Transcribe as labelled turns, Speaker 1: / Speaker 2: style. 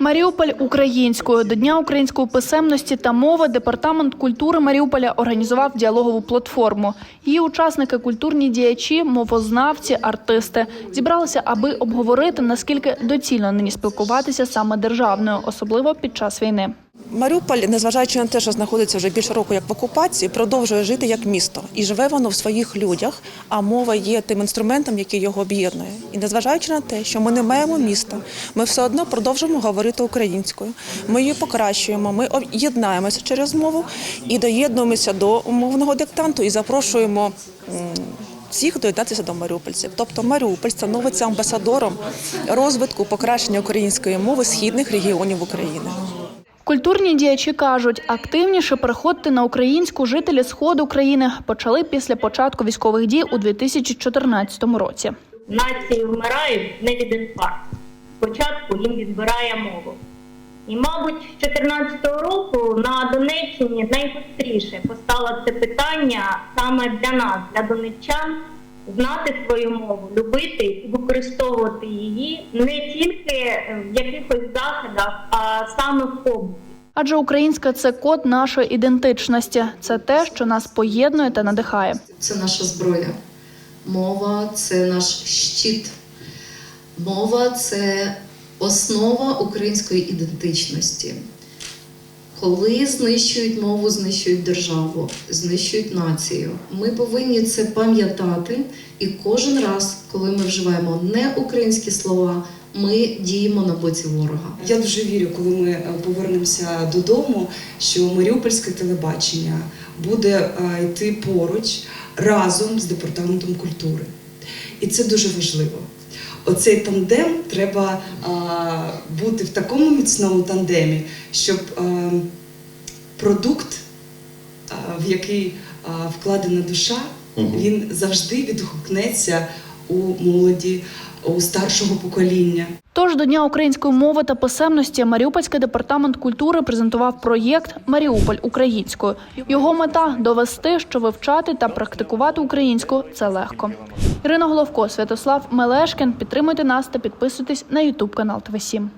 Speaker 1: Маріуполь українською до Дня української писемності та мови департамент культури Маріуполя організував діалогову платформу. Її учасники культурні діячі, мовознавці, артисти зібралися, аби обговорити наскільки доцільно нині спілкуватися саме державною, особливо під час війни.
Speaker 2: Маріуполь, незважаючи на те, що знаходиться вже більше року як в окупації, продовжує жити як місто, і живе воно в своїх людях. А мова є тим інструментом, який його об'єднує. І незважаючи на те, що ми не маємо міста, ми все одно продовжуємо говорити українською. Ми її покращуємо, ми єднаємося через мову і доєднуємося до умовного диктанту і запрошуємо. Всіх доєднатися до маріупольців. Тобто Маріуполь становиться амбасадором розвитку покращення української мови східних регіонів України.
Speaker 1: Культурні діячі кажуть, активніше переходити на українську жителі сходу України почали після початку військових дій у 2014 році.
Speaker 3: нації вмирають не від інфаркту. Спочатку їм відбирає мову. І, мабуть, з 2014 року на Донеччині найгостріше постало це питання саме для нас, для донеччан, знати свою мову, любити і використовувати її не тільки в якихось заходах, а саме в побуті.
Speaker 1: Адже українська це код нашої ідентичності. Це те, що нас поєднує та надихає.
Speaker 4: це наша зброя. Мова це наш щит. Мова це основа української ідентичності. Коли знищують мову, знищують державу, знищують націю. Ми повинні це пам'ятати, і кожен раз, коли ми вживаємо не українські слова, ми діємо на боці ворога.
Speaker 5: Я дуже вірю, коли ми е, повернемося додому, що Маріупольське телебачення буде е, йти поруч разом з департаментом культури. І це дуже важливо. Оцей тандем треба а, бути в такому міцному тандемі, щоб а, продукт, а, в який а, вкладена душа, він завжди відгукнеться у молоді, у старшого покоління.
Speaker 1: Тож до Дня української мови та писемності Маріупольський департамент культури презентував проєкт Маріуполь українською. Його мета довести, що вивчати та практикувати українську це легко. Ірина Головко, Святослав Мелешкін. Підтримуйте нас та підписуйтесь на Ютуб канал ТВ 7